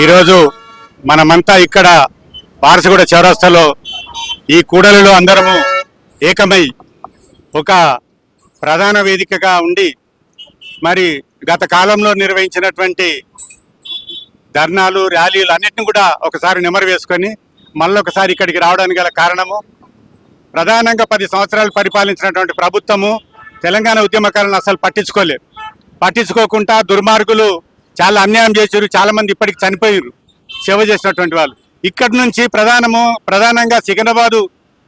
ఈరోజు మనమంతా ఇక్కడ వారసగూడ చౌరస్తాలో ఈ కూడలిలో అందరము ఏకమై ఒక ప్రధాన వేదికగా ఉండి మరి గత కాలంలో నిర్వహించినటువంటి ధర్నాలు ర్యాలీలు అన్నిటిని కూడా ఒకసారి నెమరు వేసుకొని మళ్ళీ ఒకసారి ఇక్కడికి రావడానికి గల కారణము ప్రధానంగా పది సంవత్సరాలు పరిపాలించినటువంటి ప్రభుత్వము తెలంగాణ ఉద్యమకాలను అసలు పట్టించుకోలేదు. పట్టించుకోకుండా దుర్మార్గులు చాలా అన్యాయం చేశారు చాలా మంది ఇప్పటికి చనిపోయారు సేవ చేసినటువంటి వాళ్ళు. ఇక్కడి నుంచి ప్రధానము ప్రధానంగా సికింద్రాబాదు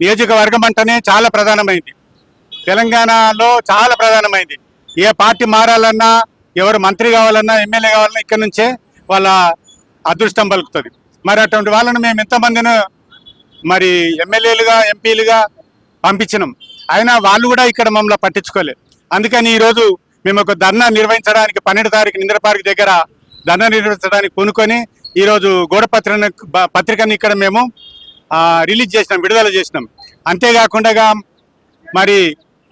నియోజకవర్గం అంటేనే చాలా ప్రధానమైంది. తెలంగాణలో చాలా ప్రధానమైంది. ఏ పార్టీ మారాలన్నా ఎవరు మంత్రి కావాలన్నా ఎమ్మెల్యే కావాలన్నా ఇక్కడ నుంచే వాళ్ళ అదృష్టం పలుకుతుంది. మరి అటువంటి వాళ్ళని మేము ఎంతమందిని మరి ఎమ్మెల్యేలుగా ఎంపీలుగా పంపించినాం. అయినా వాళ్ళు కూడా ఇక్కడ మమ్మల్ని పట్టించుకోలేదు అందుకని ఈరోజు మేము ఒక ధర్నా నిర్వహించడానికి పన్నెండు తారీఖు నింద్ర పార్క్ దగ్గర ధర్నా నిర్వహించడానికి కొనుక్కొని ఈరోజు గోడ పత్రిక పత్రికని ఇక్కడ మేము రిలీజ్ చేసినాం విడుదల చేసినాం. అంతేకాకుండా మరి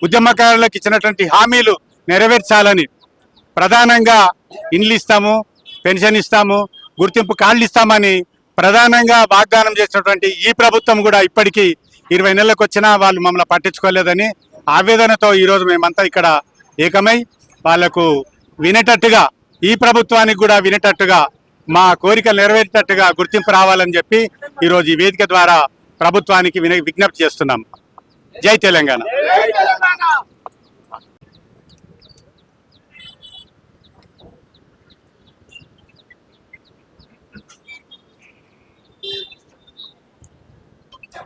ఉద్యమకారులకు ఇచ్చినటువంటి హామీలు నెరవేర్చాలని ప్రధానంగా ఇండ్లు ఇస్తాము పెన్షన్ ఇస్తాము గుర్తింపు కార్డులు ఇస్తామని ప్రధానంగా వాగ్దానం చేసినటువంటి ఈ ప్రభుత్వం కూడా ఇప్పటికీ ఇరవై నెలలకు వచ్చినా వాళ్ళు మమ్మల్ని పట్టించుకోలేదని ఆవేదనతో ఈరోజు మేమంతా ఇక్కడ ఏకమై వాళ్ళకు వినేటట్టుగా ఈ ప్రభుత్వానికి కూడా వినేటట్టుగా మా కోరికలు నెరవేరేటట్టుగా గుర్తింపు రావాలని చెప్పి ఈరోజు ఈ వేదిక ద్వారా ప్రభుత్వానికి విన విజ్ఞప్తి చేస్తున్నాం. జై తెలంగాణ.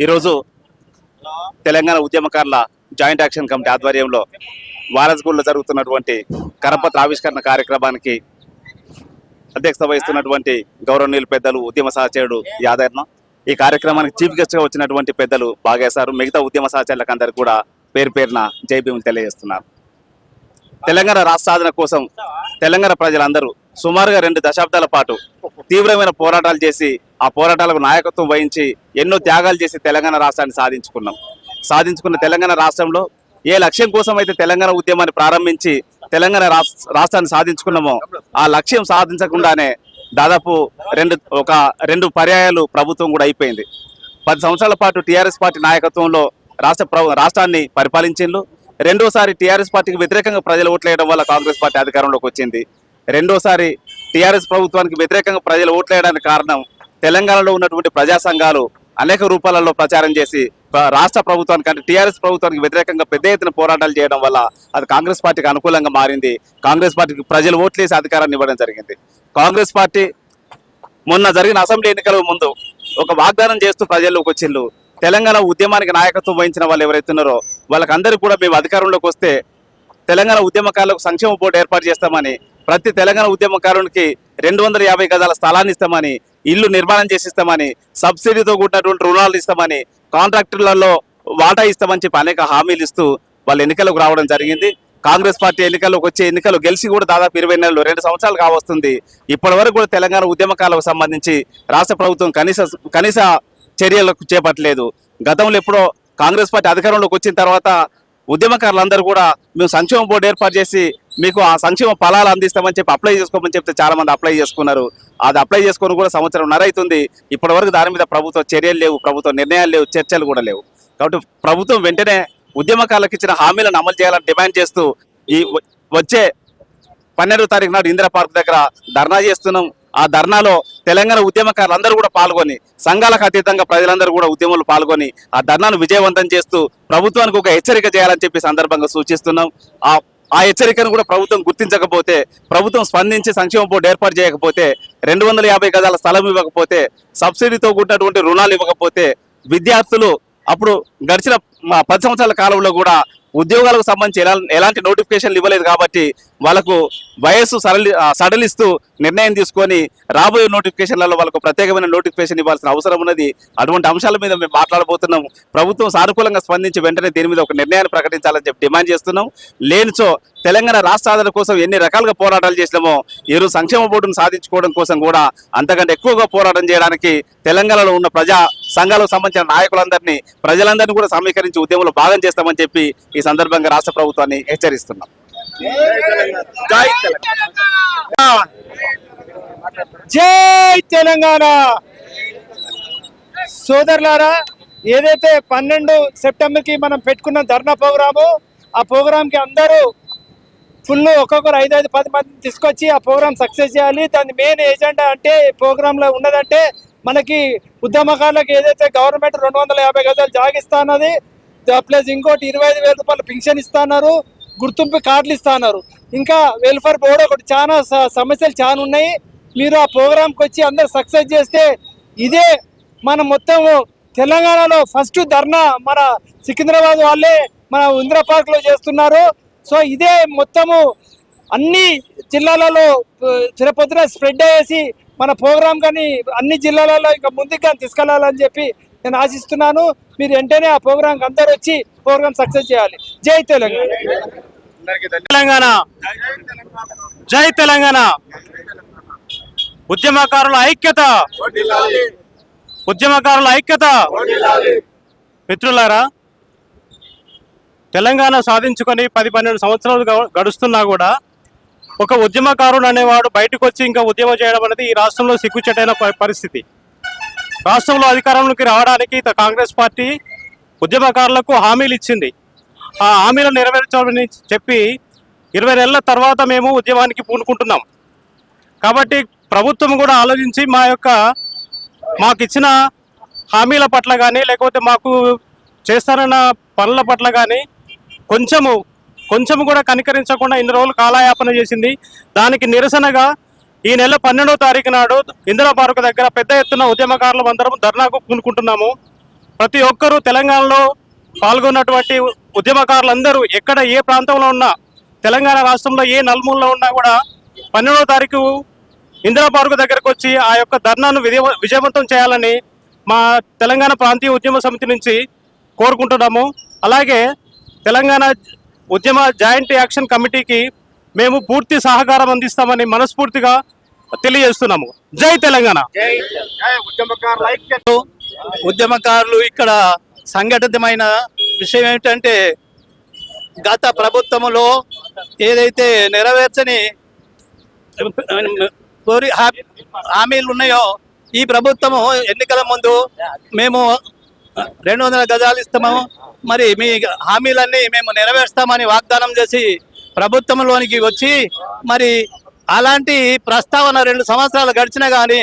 ఈరోజు తెలంగాణ ఉద్యమకారుల జాయింట్ యాక్షన్ కమిటీ ఆధ్వర్యంలో వారస్గూడలో జరుగుతున్నటువంటి కరపత్ర ఆవిష్కరణ కార్యక్రమానికి అధ్యక్షత వహిస్తున్నటువంటి గౌరవనీయులు పెద్దలు ఉద్యమ సహచరుడు యాదర్న ఈ కార్యక్రమానికి చీఫ్ గెస్ట్గా వచ్చినటువంటి పెద్దలు బాగేశారు. మిగతా ఉద్యమ సహచరులకు అందరికి కూడా పేరు పేరున జైభీములు తెలియజేస్తున్నారు. తెలంగాణ రాష్ట్ర సాధన కోసం తెలంగాణ ప్రజలందరూ సుమారుగా రెండు దశాబ్దాల పాటు తీవ్రమైన పోరాటాలు చేసి ఆ పోరాటాలకు నాయకత్వం వహించి ఎన్నో త్యాగాలు చేసి తెలంగాణ రాష్ట్రాన్ని సాధించుకున్నాం. సాధించుకున్న తెలంగాణ రాష్ట్రంలో ఏ లక్ష్యం కోసం అయితే తెలంగాణ ఉద్యమాన్ని ప్రారంభించి తెలంగాణ రాష్ట్రాన్ని సాధించుకున్నామో ఆ లక్ష్యం సాధించకుండానే దాదాపు రెండు ఒక రెండు పర్యాయాలు ప్రభుత్వం కూడా అయిపోయింది. పది సంవత్సరాల పాటు టీఆర్ఎస్ పార్టీ నాయకత్వంలో రాష్ట్ర రాష్ట్రాన్ని పరిపాలించిండ్రు. రెండోసారి టీఆర్ఎస్ పార్టీకి వ్యతిరేకంగా ప్రజలు ఓట్లేయడం వల్ల కాంగ్రెస్ పార్టీ అధికారంలోకి వచ్చింది. రెండోసారి టీఆర్ఎస్ ప్రభుత్వానికి వ్యతిరేకంగా ప్రజలు ఓట్లేయడానికి కారణం తెలంగాణలో ఉన్నటువంటి ప్రజా సంఘాలు అనేక రూపాలలో ప్రచారం చేసి రాష్ట్ర ప్రభుత్వానికి అంటే టీఆర్ఎస్ ప్రభుత్వానికి వ్యతిరేకంగా పెద్ద ఎత్తున పోరాటాలు చేయడం వల్ల అది కాంగ్రెస్ పార్టీకి అనుకూలంగా మారింది. కాంగ్రెస్ పార్టీకి ప్రజలు ఓట్లేసి అధికారాన్ని ఇవ్వడం జరిగింది. కాంగ్రెస్ పార్టీ మొన్న జరిగిన అసెంబ్లీ ఎన్నికల ముందు ఒక వాగ్దానం చేస్తూ ప్రజల్లోకి వచ్చిండ్రు. తెలంగాణ ఉద్యమానికి నాయకత్వం వహించిన వాళ్ళు ఎవరైతే ఉన్నారో వాళ్ళకందరికీ కూడా మేము అధికారంలోకి వస్తే తెలంగాణ ఉద్యమకారులకు సంక్షేమ బోర్డు ఏర్పాటు చేస్తామని ప్రతి తెలంగాణ ఉద్యమకారునికి రెండు వందల యాభై గజాల స్థలాన్ని ఇస్తామని ఇల్లు నిర్మాణం చేసి ఇస్తామని సబ్సిడీతో కూడినటువంటి రుణాలు ఇస్తామని కాంట్రాక్టర్లలో వాటా ఇస్తామని చెప్పి అనేక హామీలు ఇస్తూ వాళ్ళు ఎన్నికలకు రావడం జరిగింది. కాంగ్రెస్ పార్టీ ఎన్నికల్లోకి వచ్చే ఎన్నికలు గెలిచి కూడా దాదాపు ఇరవై నెలలు రెండు సంవత్సరాలు కావస్తుంది. ఇప్పటి వరకు కూడా తెలంగాణ ఉద్యమకాలకు సంబంధించి రాష్ట్ర ప్రభుత్వం కనీస కనీస చర్యలకు చేపట్టలేదు. గతంలో ఎప్పుడో కాంగ్రెస్ పార్టీ అధికారంలోకి వచ్చిన తర్వాత ఉద్యమకారులందరూ కూడా మేము సంక్షేమ బోర్డు ఏర్పాటు చేసి మీకు ఆ సంక్షేమ ఫలాలు అందిస్తామని చెప్పి అప్లై చేసుకోమని చెప్తే చాలా మంది అప్లై చేసుకున్నారు. అది అప్లై చేసుకొని కూడా సంవత్సరం నర అవుతుంది ఇప్పటి వరకు దాని మీద ప్రభుత్వ చర్యలు లేవు ప్రభుత్వ నిర్ణయాలు లేవు చర్చలు కూడా లేవు. కాబట్టి ప్రభుత్వం వెంటనే ఉద్యమకారులకు ఇచ్చిన హామీలను అమలు చేయాలని డిమాండ్ చేస్తూ ఈ వచ్చే పన్నెండో తారీఖు నాడు ఇందిరా పార్క్ దగ్గర ధర్నా చేస్తున్నాం. ఆ ధర్నాలో తెలంగాణ ఉద్యమకారులు అందరూ కూడా పాల్గొని సంఘాలకు అతీతంగా ప్రజలందరూ కూడా ఉద్యమంలో పాల్గొని ఆ ధర్నాను విజయవంతం చేస్తూ ప్రభుత్వానికి ఒక హెచ్చరిక చేయాలని చెప్పి సందర్భంగా సూచిస్తున్నాం. ఆ ఆ హెచ్చరికను కూడా ప్రభుత్వం గుర్తించకపోతే ప్రభుత్వం స్పందించి సంక్షేమ బోర్డు ఏర్పాటు చేయకపోతే రెండు వందల యాభై గజాల స్థలం ఇవ్వకపోతే సబ్సిడీతో కూడినటువంటి రుణాలు ఇవ్వకపోతే విద్యార్థులు అప్పుడు గడిచిన పది సంవత్సరాల కాలంలో కూడా ఉద్యోగాలకు సంబంధించి ఎలా ఎలాంటి నోటిఫికేషన్లు ఇవ్వలేదు కాబట్టి వాళ్ళకు వయస్సు సడలి సడలిస్తూ నిర్ణయం తీసుకొని రాబోయే నోటిఫికేషన్లలో వాళ్ళకు ప్రత్యేకమైన నోటిఫికేషన్ ఇవ్వాల్సిన అవసరం ఉన్నది. అటువంటి అంశాల మీద మేము మాట్లాడబోతున్నాం. ప్రభుత్వం సానుకూలంగా స్పందించి వెంటనే దీని మీద ఒక నిర్ణయాన్ని ప్రకటించాలని చెప్పి డిమాండ్ చేస్తున్నాం. లేనిచో తెలంగాణ రాష్ట్ర కోసం ఎన్ని రకాలుగా పోరాటాలు చేసినామో ఈరోజు సంక్షేమ బోర్డును సాధించుకోవడం కోసం కూడా అంతకంటే ఎక్కువగా పోరాటం చేయడానికి తెలంగాణలో ఉన్న ప్రజా సంఘాలకు సంబంధించిన నాయకులందరినీ ప్రజలందరినీ కూడా సమీకరించి ఉద్యమంలో భాగం చేస్తామని చెప్పి ఈ సందర్భంగా రాష్ట్ర ప్రభుత్వాన్ని హెచ్చరిస్తున్నాం. జై తెలంగాణ. జై తెలంగాణ. సోదరులారా ఏదైతే పన్నెండు సెప్టెంబర్కి మనం పెట్టుకున్న ధర్నా ప్రోగ్రాము ఆ ప్రోగ్రామ్కి అందరూ ఫుల్ ఒక్కొక్కరు ఐదు ఐదు పది మంది తీసుకొచ్చి ఆ ప్రోగ్రామ్ సక్సెస్ చేయాలి. దాని మెయిన్ ఏజెండా అంటే ప్రోగ్రాంలో ఉన్నదంటే మనకి ఉద్యమకారులకు ఏదైతే గవర్నమెంట్ రెండు వందల యాభై గజాలు జాగిస్తా అన్నది ప్లస్ ఇంకోటి ఇరవై ఐదు వేల రూపాయలు పింఛన్ ఇస్తున్నారు గుర్తింపు కార్డులు ఇస్తున్నారు ఇంకా వెల్ఫేర్ బోర్డు ఒకటి చాలా సమస్యలు చాలా ఉన్నాయి. మీరు ఆ ప్రోగ్రాంకి వచ్చి అందరు సక్సెస్ చేస్తే ఇదే మన మొత్తం తెలంగాణలో ఫస్ట్ ధర్నా మన సికింద్రాబాద్ వాళ్ళే మన ఇందిరా పార్క్లో చేస్తున్నారు. సో ఇదే మొత్తము అన్ని జిల్లాలలో చిరపొద్దున స్ప్రెడ్ అయ్యేసి మన ప్రోగ్రాం కానీ అన్ని జిల్లాలలో ఇంకా ముందుకు కానీ తీసుకెళ్ళాలని చెప్పి నేను ఆశిస్తున్నాను. మీరు వెంటనే ఆ ప్రోగ్రాంకి అందరు వచ్చి ప్రోగ్రాం సక్సెస్ చేయాలి. జై తెలంగాణ. తెలంగాణ. జై తెలంగాణ. ఉద్యమకారుల ఐక్యత. ఉద్యమకారుల ఐక్యత. మిత్రులారా తెలంగాణ సాధించుకొని పది పన్నెండు సంవత్సరాలు గడుస్తున్నా కూడా ఒక ఉద్యమకారుడు అనేవాడు బయటకు వచ్చి ఇంకా ఉద్యమం చేయడం అనేది ఈ రాష్ట్రంలో సిగ్గుచెటైన పరిస్థితి. రాష్ట్రంలో అధికారంలోకి రావడానికి కాంగ్రెస్ పార్టీ ఉద్యమకారులకు హామీలు ఇచ్చింది. ఆ హామీలను నెరవేర్చాలని చెప్పి ఇరవై నెలల తర్వాత మేము ఉద్యమానికి పూనుకుంటున్నాం. కాబట్టి ప్రభుత్వం కూడా ఆలోచించి మా యొక్క మాకు ఇచ్చిన హామీల పట్ల కానీ లేకపోతే మాకు చేస్తారన్న పనుల పట్ల కానీ కొంచెము కొంచెము కూడా కనికరించకుండా ఇన్ని రోజులు కాలయాపన చేసింది. దానికి నిరసనగా ఈ నెల పన్నెండవ తారీఖు నాడు ఇందిరా పార్క్ దగ్గర పెద్ద ఎత్తున ఉద్యమకారులు అందరం ధర్నాకు పూనుకుంటున్నాము. ప్రతి ఒక్కరూ తెలంగాణలో పాల్గొన్నటువంటి ఉద్యమకారులందరూ ఎక్కడ ఏ ప్రాంతంలో ఉన్నా తెలంగాణ రాష్ట్రంలో ఏ నలుమూలలో ఉన్నా కూడా పన్నెండవ తారీఖు ఇందిరా పార్క్ దగ్గరకు వచ్చి ఆ యొక్క ధర్నాను విజయ- విజయవంతం చేయాలని మా తెలంగాణ ప్రాంతీయ ఉద్యమ సమితి నుంచి కోరుకుంటున్నాము. అలాగే తెలంగాణ ఉద్యమ జాయింట్ యాక్షన్ కమిటీకి మేము పూర్తి సహకారం అందిస్తామని మనస్ఫూర్తిగా తెలియజేస్తున్నాము. జై తెలంగాణ! ఉద్యమకారులు ఇక్కడ సంఘటితమైన విషయం ఏమిటంటే గత ప్రభుత్వములో ఏదైతే నెరవేర్చని కోరి హామీలు ఉన్నాయో ఈ ప్రభుత్వము ఎన్నికల ముందు మేము రెండు వందల గజాలు ఇస్తాము. మరి మీ హామీలన్నీ మేము నెరవేర్స్తామని వాగ్దానం చేసి ప్రభుత్వంలోనికి వచ్చి మరి అలాంటి ప్రస్తావన రెండు సంవత్సరాలు గడిచినా కానీ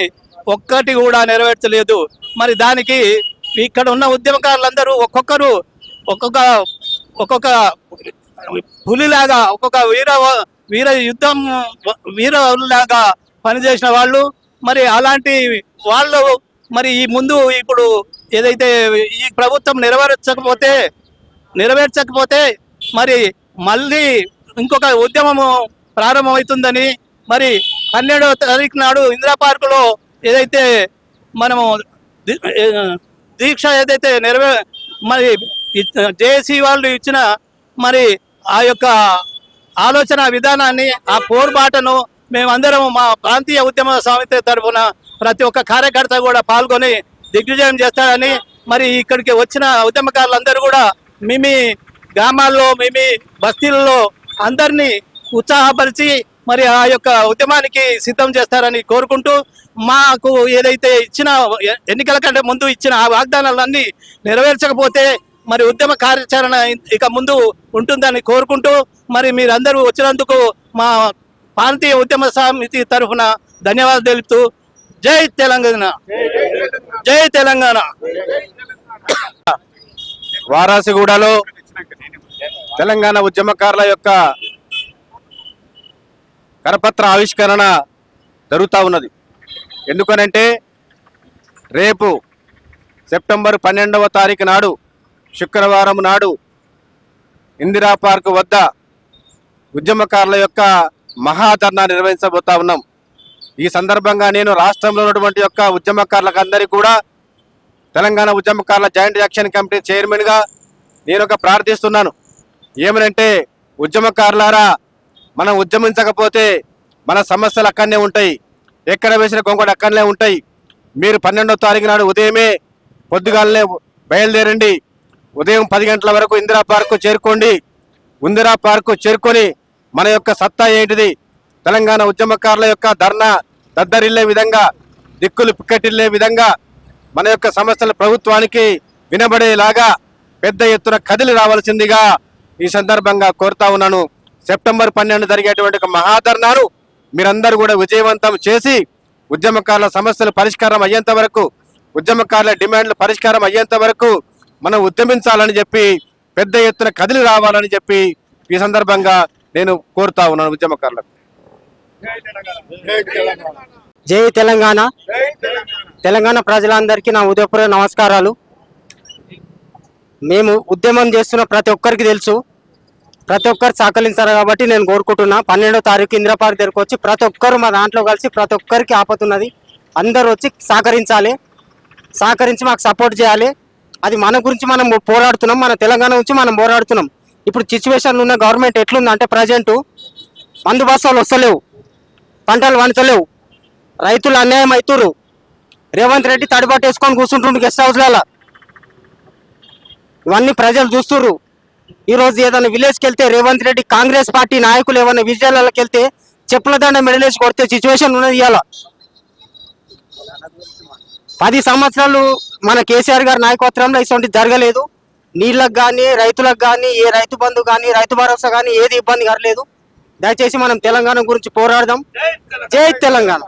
ఒక్కటి కూడా నెరవేర్చలేదు. మరి దానికి ఇక్కడ ఉన్న ఉద్యమకారులందరూ ఒక్కొక్కరు ఒక్కొక్క ఒక్కొక్క పులిలాగా ఒక్కొక్క వీర వీర యుద్ధం వీరలాగా పనిచేసిన వాళ్ళు. మరి అలాంటి వాళ్ళు మరి ఈ ముందు ఇప్పుడు ఏదైతే ఈ ప్రభుత్వం నెరవేర్చకపోతే నెరవేర్చకపోతే మరి మళ్ళీ ఇంకొక ఉద్యమము ప్రారంభమవుతుందని మరి పన్నెండవ తారీఖు నాడు ఇందిరా పార్కులో ఏదైతే మనము దీక్ష ఏదైతే నెరవే మరి జేఏసీ వాళ్ళు ఇచ్చిన మరి ఆ యొక్క ఆలోచన విధానాన్ని ఆ పోరుబాటను మేమందరం మా ప్రాంతీయ ఉద్యమ సమితి తరఫున ప్రతి ఒక్క కార్యకర్త కూడా పాల్గొని దిగ్విజయం చేస్తారని మరి ఇక్కడికి వచ్చిన ఉద్యమకారులందరూ కూడా మిమి గ్రామాల్లో మిమి బస్తీలలో అందరినీ ఉత్సాహపరిచి మరి ఆ యొక్క ఉద్యమానికి సిద్ధం చేస్తారని కోరుకుంటూ మాకు ఏదైతే ఇచ్చిన ఎన్నికల కంటే ముందు ఇచ్చిన ఆ వాగ్దానాలన్నీ నెరవేర్చకపోతే మరి ఉద్యమ కార్యాచరణ ఇక ముందు ఉంటుందని కోరుకుంటూ మరి మీరందరూ వచ్చినందుకు మా ప్రాంతీయ ఉద్యమ సమితి తరఫున ధన్యవాదాలు తెలుపుతూ జై తెలంగాణ. జై తెలంగాణ. వారాసిగూడలో తెలంగాణ ఉద్యమకారుల యొక్క కరపత్ర ఆవిష్కరణ జరుగుతూ ఉన్నది. ఎందుకనంటే రేపు సెప్టెంబర్ పన్నెండవ తారీఖు నాడు శుక్రవారం నాడు ఇందిరా పార్క్ వద్ద ఉద్యమకారుల యొక్క మహాధర్నా నిర్వహించబోతా ఉన్నాం. ఈ సందర్భంగా నేను రాష్ట్రంలో ఉన్నటువంటి యొక్క ఉద్యమకారులకు అందరికీ కూడా తెలంగాణ ఉద్యమకారుల జాయింట్ యాక్షన్ కమిటీ చైర్మన్గా నేను ఒక ప్రార్థిస్తున్నాను. ఏమనంటే ఉద్యమకారులారా మనం ఉద్యమించకపోతే మన సమస్యలు అక్కడనే ఉంటాయి ఎక్కడ వేసిన కొంగడు అక్కడనే ఉంటాయి. మీరు పన్నెండో తారీఖు నాడు ఉదయమే పొద్దుగాలనే బయలుదేరండి. ఉదయం పది గంటల వరకు ఇందిరా పార్కు చేరుకోండి. ఇందిరా పార్కు చేరుకొని మన యొక్క సత్తా ఏంటిది? తెలంగాణ ఉద్యమకారుల యొక్క ధర్నా దద్దరిల్లే విధంగా దిక్కులు పిక్కటిల్లే విధంగా మన యొక్క సమస్యలు ప్రభుత్వానికి వినబడేలాగా పెద్ద ఎత్తున కదిలి రావాల్సిందిగా ఈ సందర్భంగా కోరుతా ఉన్నాను. సెప్టెంబర్ పన్నెండు జరిగేటువంటి ఒక మహాధర్నాను మీరందరూ కూడా విజయవంతం చేసి ఉద్యమకారుల సమస్యలు పరిష్కారం అయ్యేంత వరకు ఉద్యమకారుల డిమాండ్లు పరిష్కారం అయ్యేంత వరకు మనం ఉద్యమించాలని చెప్పి పెద్ద ఎత్తున కదిలి రావాలని చెప్పి ఈ సందర్భంగా నేను కోరుతా ఉన్నాను ఉద్యమకారులకు. జై తెలంగాణ. తెలంగాణ ప్రజలందరికీ నా ఉదయపూర్వ నమస్కారాలు. మేము ఉద్యమం చేస్తున్న ప్రతి ఒక్కరికి తెలుసు. ప్రతి ఒక్కరు సహకరించారు కాబట్టి నేను కోరుకుంటున్నా. పన్నెండో తారీఖు ఇంద్రపార్క్ దగ్గరకు వచ్చి ప్రతి ఒక్కరు మా దాంట్లో కలిసి ప్రతి ఒక్కరికి ఆపతున్నది. అందరూ వచ్చి సహకరించాలి. సహకరించి మాకు సపోర్ట్ చేయాలి. అది మన గురించి మనం పోరాడుతున్నాం మన తెలంగాణ గురించి మనం పోరాడుతున్నాం. ఇప్పుడు సిచ్యువేషన్ ఉన్న గవర్నమెంట్ ఎట్లుందంటే ప్రజెంటు మందు బస్సాలు వస్తలేవు పంటలు వండుతలేవు రైతులు అన్యాయం అవుతురు రేవంత్ రెడ్డి తడిబాటు వేసుకొని కూర్చుంటుండు గెస్ట్ హౌస్లలో ఇవన్నీ ప్రజలు చూస్తుర్రు. ఈరోజు ఏదైనా విలేజ్కి వెళ్తే రేవంత్ రెడ్డి కాంగ్రెస్ పార్టీ నాయకులు ఏమైనా విజయాలకు వెళ్తే చెప్పుల దండ మెడలేసి కొడితే సిచ్యువేషన్ ఉన్నది ఇవాళ. పది సంవత్సరాలు మన కేసీఆర్ గారి నాయకత్వంలో ఇటువంటి జరగలేదు. నీళ్ళకు కానీ రైతులకు కానీ ఏ రైతు బంధు కానీ రైతు భరోసా కానీ ఏది ఇబ్బంది కరలేదు. దయచేసి మనం తెలంగాణ గురించి పోరాడదాం. జై తెలంగాణ.